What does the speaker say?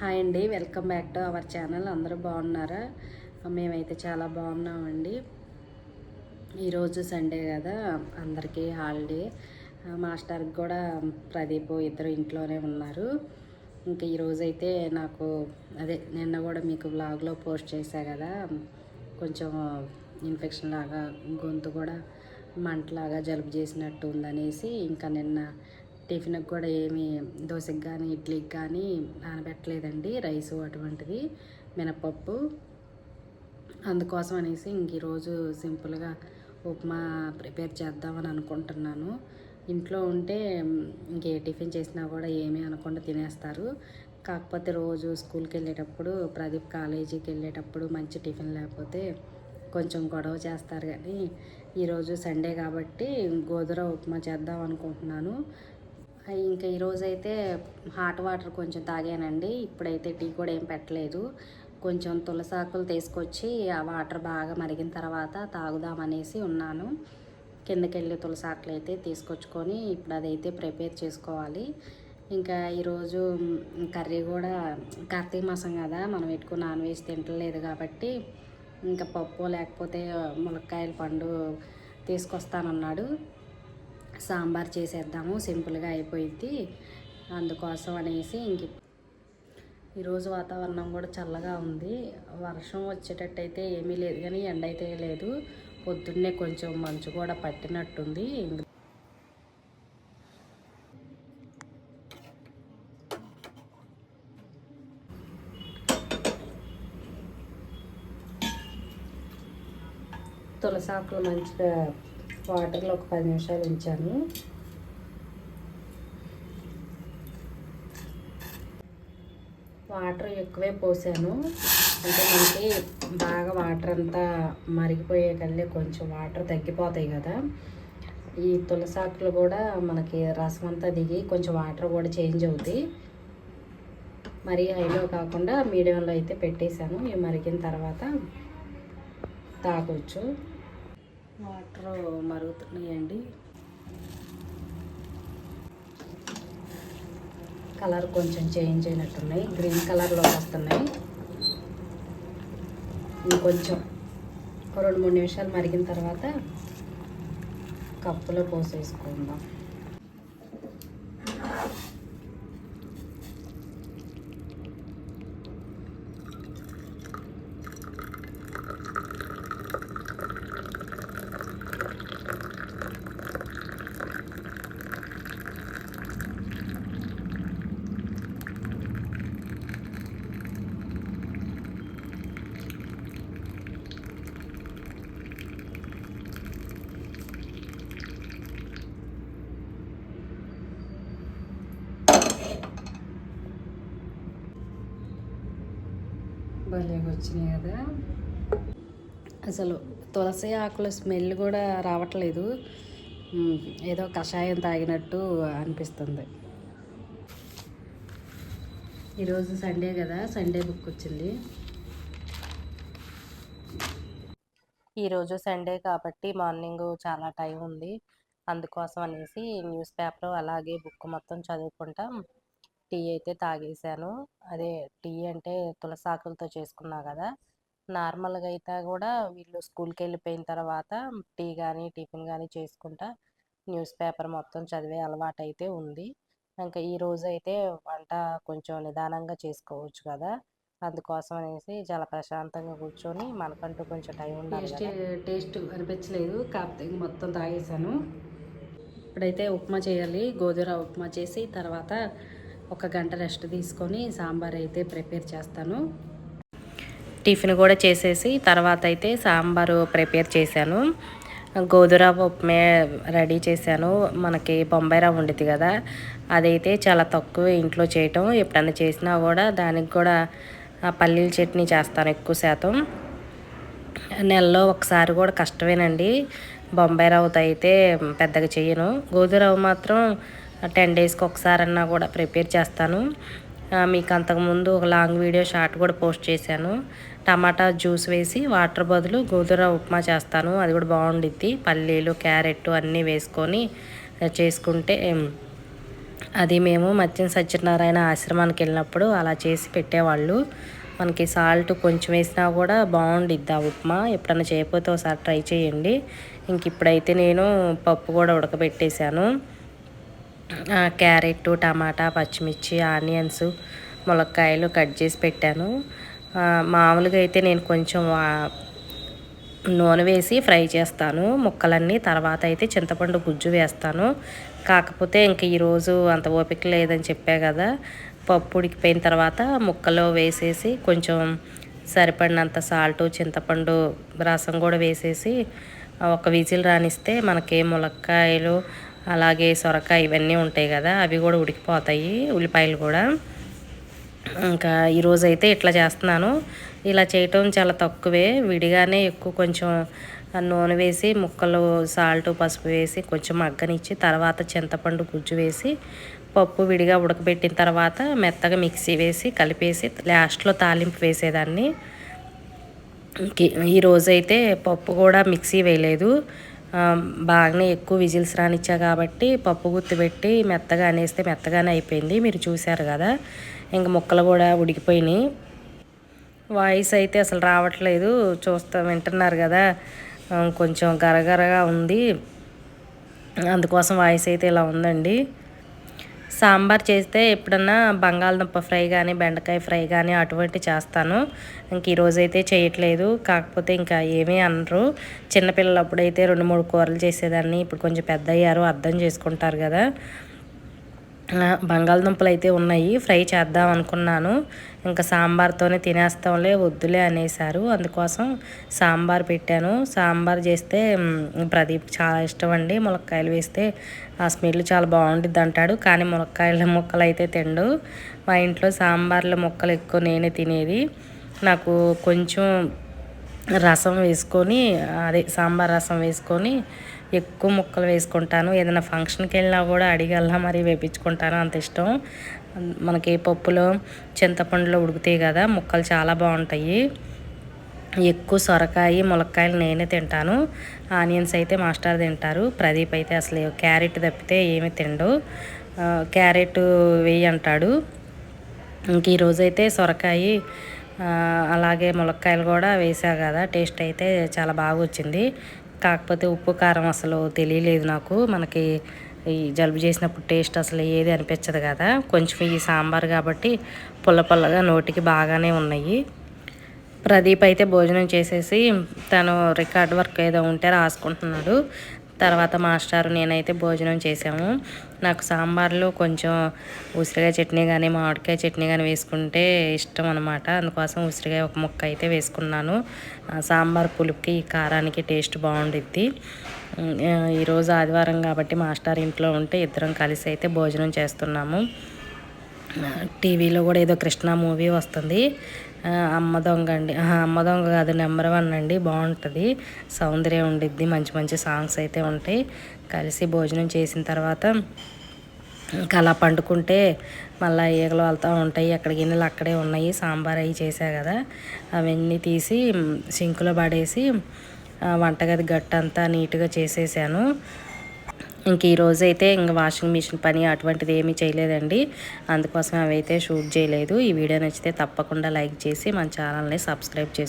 Hi అండి welcome back to our channel. అందరూ బాగున్నారా? మేమైతే చాలా బాగున్నామండి. ఈరోజు సండే కదా అందరికీ హాలిడే. మాస్టర్కి కూడా ప్రదీప్ ఇద్దరు ఇంట్లోనే ఉన్నారు. ఇంకా ఈరోజు అయితే నాకు అదే నిన్న కూడా మీకు బ్లాగ్లో పోస్ట్ చేశా కదా కొంచెం ఇన్ఫెక్షన్ లాగా గొంతు కూడా మంటలాగా జలుబు చేసినట్టు ఉందనేసి ఇంకా నిన్న టిఫిన్కి కూడా ఏమి దోశకి కానీ ఇడ్లీకి కానీ నానబెట్టలేదండి. రైసు అటువంటిది మినపప్పు అందుకోసం అనేసి ఇంక ఈరోజు సింపుల్గా ఉప్మా ప్రిపేర్ చేద్దామని అనుకుంటున్నాను. ఇంట్లో ఉంటే ఇంకే టిఫిన్ చేసినా కూడా ఏమీ అనకుండా తినేస్తారు. కాకపోతే రోజు స్కూల్కి వెళ్ళేటప్పుడు ప్రదీప్ కాలేజీకి వెళ్ళేటప్పుడు మంచి టిఫిన్ లేకపోతే కొంచెం గొడవ చేస్తారు కానీ ఈరోజు సండే కాబట్టి గోధుర ఉప్మా చేద్దాం అనుకుంటున్నాను. ఇంకా ఈరోజు అయితే హాట్ వాటర్ కొంచెం తాగానండి. ఇప్పుడైతే టీ కూడా ఏం పెట్టలేదు. కొంచెం తులసాకులు తీసుకొచ్చి ఆ వాటర్ బాగా మరిగిన తర్వాత తాగుదామనేసి ఉన్నాను. కిందకి వెళ్ళి తులసాకులు అయితే తీసుకొచ్చుకొని ఇప్పుడు అదైతే ప్రిపేర్ చేసుకోవాలి. ఇంకా ఈరోజు కర్రీ కూడా కార్తీక మాసం కదా మనం ఎక్కువ నాన్ వెజ్ తింటలేదు కాబట్టి ఇంకా పప్పు లేకపోతే ములక్కాయల పండు తీసుకొస్తానన్నాడు. సాంబార్ చేసేద్దాము సింపుల్గా అయిపోయింది అందుకోసం అనేసి ఇంక ఈరోజు వాతావరణం కూడా చల్లగా ఉంది. వర్షం వచ్చేటట్టయితే ఏమీ లేదు కానీ ఎండ అయితే లేదు. పొద్దున్నే కొంచెం మంచు కూడా పట్టినట్టుంది. తులసాకులు మంచిగా వాటర్లో ఒక పది నిమిషాలు ఉంచాను. వాటర్ ఎక్కువే పోసాను. అంటే మనకి బాగా వాటర్ అంతా మరిగిపోయే కల్లే కొంచెం వాటర్ తగ్గిపోతాయి కదా. ఈ తులసాకులు కూడా మనకి రసం అంతా దిగి కొంచెం వాటర్ కూడా చేంజ్ అవుతాయి. మరీ హైలో కాకుండా మీడియంలో అయితే పెట్టేశాను. ఇవి మరిగిన తర్వాత తాగొచ్చు. వాటర్ మరుగుతున్నాయండి. కలర్ కొంచెం చేంజ్ అయినట్టున్నాయి. గ్రీన్ కలర్లో వస్తున్నాయి. ఇంకొంచెం రెండు మూడు నిమిషాలు మరిగిన తర్వాత కప్పులో పోసేసుకుందాం. వచ్చినాయి కదా. అసలు తులసి ఆకుల స్మెల్ కూడా రావట్లేదు. ఏదో కషాయం తాగినట్టు అనిపిస్తుంది. ఈరోజు సండే కదా సండే బుక్ వచ్చింది. ఈరోజు సండే కాబట్టి మార్నింగ్ చాలా టైం ఉంది. అందుకోసం అనేసి న్యూస్ పేపర్ అలాగే బుక్ మొత్తం చదువుకుంటాం. టీ అయితే తాగేసాను. అదే టీ అంటే తులసాకులతో చేసుకున్నా కదా! నార్మల్గా అయితే కూడా వీళ్ళు స్కూల్కి వెళ్ళిపోయిన తర్వాత టీ కానీ టిఫిన్ కానీ చేసుకుంటా న్యూస్ పేపర్ మొత్తం చదివే అలవాటు అయితే ఉంది. ఇంకా ఈ రోజు అయితే వంట కొంచెం నిదానంగా చేసుకోవచ్చు కదా! అందుకోసం అనేసి చాలా ప్రశాంతంగా కూర్చొని మనకంటూ కొంచెం టైం ఉండాలి టేస్ట్ అనిపించలేదు. కాకపోతే మొత్తం తాగేసాను. ఇప్పుడైతే ఉప్మా చేయాలి. గోధుర ఉప్మా చేసి తర్వాత ఒక గంట రెస్ట్ తీసుకొని సాంబార్ అయితే ప్రిపేర్ చేస్తాను. టిఫిన్ కూడా చేసేసి తర్వాత అయితే సాంబారు ప్రిపేర్ చేశాను. గోధురవ ఉప్మే రెడీ చేశాను. మనకి బొంబాయి రవ్వ ఉండేది కదా అదైతే చాలా తక్కువ ఇంట్లో చేయటం. ఎప్పుడన్నా చేసినా కూడా దానికి కూడా పల్లీల చట్నీ చేస్తాను ఎక్కువ శాతం. నెలలో ఒకసారి కూడా కష్టమేనండి. బొంబాయి రవ్వతో అయితే పెద్దగా చేయను. గోధురవ మాత్రం టెన్ డేస్కి ఒకసారన్నా కూడా ప్రిపేర్ చేస్తాను. మీకు అంతకుముందు ఒక లాంగ్ వీడియో షార్ట్ కూడా పోస్ట్ చేశాను. టమాటా జ్యూస్ వేసి వాటర్ బదులు గోధుర ఉప్మా చేస్తాను. అది కూడా బాగుండిద్ది. పల్లీలు క్యారెట్ అన్నీ వేసుకొని చేసుకుంటే అది మేము మత్స్యం సత్యనారాయణ ఆశ్రమానికి వెళ్ళినప్పుడు అలా చేసి పెట్టేవాళ్ళు. మనకి సాల్ట్ కొంచెం వేసినా కూడా బాగుండిద్ది ఆ ఉప్మా. ఎప్పుడన్నా చేయకపోతే ఒకసారి ట్రై చేయండి. ఇంక ఇప్పుడైతే నేను పప్పు కూడా ఉడకబెట్టేశాను. క్యారెట్ టమాటా పచ్చిమిర్చి ఆనియన్స్ ములక్కాయలు కట్ చేసి పెట్టాను. మామూలుగా అయితే నేను కొంచెం నూనె వేసి ఫ్రై చేస్తాను. ముక్కలన్నీ తర్వాత అయితే చింతపండు గుజ్జు వేస్తాను. కాకపోతే ఇంక ఈరోజు అంత ఓపిక లేదని చెప్పా కదా. పప్పు ఉడికిపోయిన తర్వాత ముక్కలో వేసేసి కొంచెం సరిపడినంత సాల్ట్ చింతపండు రసం కూడా వేసేసి ఒక విజిల్ రానిస్తే మనకి ములక్కాయలు అలాగే సొరకాయ ఇవన్నీ ఉంటాయి కదా అవి కూడా ఉడికిపోతాయి ఉల్లిపాయలు కూడా. ఇంకా ఈరోజు అయితే ఇట్లా చేస్తున్నాను. ఇలా చేయటం చాలా తక్కువే. విడిగానే ఎక్కువ కొంచెం నూనె వేసి ముక్కలు సాల్ట్ పసుపు వేసి కొంచెం మగ్గనిచ్చి తర్వాత చింతపండు గుజ్జు వేసి పప్పు విడిగా ఉడకబెట్టిన తర్వాత మెత్తగా మిక్సీ వేసి కలిపేసి లాస్ట్లో తాలింపు వేసేదాన్ని. ఈరోజైతే ఈ రోజైతే పప్పు కూడా మిక్సీ వేయలేదు. బాగానే ఎక్కువ విజిల్స్ రానిచ్చా కాబట్టి పప్పు గుత్తి పెట్టి మెత్తగా అనేస్తే మెత్తగానే అయిపోయింది. మీరు చూశారు కదా. ఇంక ముక్కలు కూడా ఉడికిపోయినాయి. వాయిస్ అయితే అసలు రావట్లేదు. చూస్తా వింటున్నారు కదా. కొంచెం గరగరగా ఉంది. అందుకోసం వాయిస్ అయితే ఇలా ఉందండి. సాంబార్ చేస్తే ఎప్పుడన్నా బంగాళదుంప ఫ్రై కానీ బెండకాయ ఫ్రై కానీ అటువంటి చేస్తాను. ఇంక ఈరోజైతే చేయట్లేదు. కాకపోతే ఇంకా ఏమీ అనరు. చిన్నపిల్లలు అప్పుడైతే రెండు మూడు కూరలు చేసేదాన్ని. ఇప్పుడు కొంచెం పెద్ద అయ్యారు అర్థం చేసుకుంటారు కదా. బంగాళదుంపలు అయితే ఉన్నాయి. ఫ్రై చేద్దాం అనుకున్నాను. ఇంకా సాంబార్తోనే తినేస్తాంలే వద్దులే అనేసారు అందుకోసం సాంబార్ పెట్టాను. సాంబార్ చేస్తే ప్రదీప్ చాలా ఇష్టం అండి ములక్కాయలు వేస్తే ఆ స్మెల్ చాలా బాగుంటుంది అంటాడు కానీ ములక్కాయల ముక్కలు అయితే తిండు. మా ఇంట్లో సాంబార్ల ముక్కలు ఎక్కువ నేనే తినేది. నాకు కొంచెం రసం వేసుకొని అదే సాంబార్ రసం వేసుకొని ఎక్కువ ముక్కలు వేసుకుంటాను. ఏదైనా ఫంక్షన్కి వెళ్ళినా కూడా అడిగల్లా మరీ వేపించుకుంటాను. అంత ఇష్టం. మనకి పప్పులో చింతపండులో ఉడుకుతాయి కదా ముక్కలు చాలా బాగుంటాయి. ఎక్కువ సొరకాయ ములక్కాయలు నేనే తింటాను. ఆనియన్స్ అయితే మాస్టర్ తింటారు. ప్రదీప్ అయితే అసలు క్యారెట్ తప్పితే ఏమి తిండు. క్యారెట్ వేయి అంటాడు. ఇంక ఈరోజు అయితే సొరకాయ అలాగే ములక్కాయలు కూడా వేసా కదా టేస్ట్ అయితే చాలా బాగా వచ్చింది. కాకపోతే ఉప్పు కారం అసలు తెలియలేదు నాకు. మనకి ఈ జలుబు చేసినప్పుడు టేస్ట్ అసలు ఏది అనిపించదు కదా. కొంచెం ఈ సాంబార్ కాబట్టి పుల్ల పుల్లగా నోటికి బాగానే ఉన్నాయి. ప్రదీప్ అయితే భోజనం చేసేసి తను రికార్డ్ వర్క్ ఏదో ఉంటే రాసుకుంటున్నాడు. తర్వాత మాస్టారు నేనైతే భోజనం చేసాము. నాకు సాంబార్లో కొంచెం ఉసిరికాయ చట్నీ కానీ మామిడికాయ చట్నీ కానీ వేసుకుంటే ఇష్టం అనమాట అందుకోసం ఉసిరికాయ ఒక ముక్క అయితే వేసుకున్నాను. సాంబార్ పులుపుకి కారానికి టేస్ట్ బాగుండిద్ది. ఈరోజు ఆదివారం కాబట్టి మాస్టర్ ఇంట్లో ఉంటే ఇద్దరం కలిసి అయితే భోజనం చేస్తున్నాము. టీవీలో కూడా ఏదో కృష్ణ మూవీ వస్తుంది. అమ్మ దొంగ అండి. అమ్మ దొంగ కాదు నెంబర్ వన్ అండి. బాగుంటుంది. సౌందర్యం ఉండిద్ది. మంచి మంచి సాంగ్స్ అయితే ఉంటాయి. కలిసి భోజనం చేసిన తర్వాత ఇంకా అలా పండుకుంటే మళ్ళీ ఈగలు వెళ్తూ ఉంటాయి. అక్కడ గిన్నెలు అక్కడే ఉన్నాయి. సాంబార్ అవి చేసా కదా. అవన్నీ తీసి సింకులో పడేసి వంటగది గట్టంతా నీట్గా చేసేసాను. ఇంక ఈరోజు అయితే ఇంక వాషింగ్ మిషన్ పని అటువంటిది ఏమీ చేయలేదండి. అందుకోసం అవి అయితే షూట్ చేయలేదు. ఈ వీడియో నచ్చితే తప్పకుండా లైక్ చేసి మన ఛానల్ని సబ్స్క్రైబ్ చేసి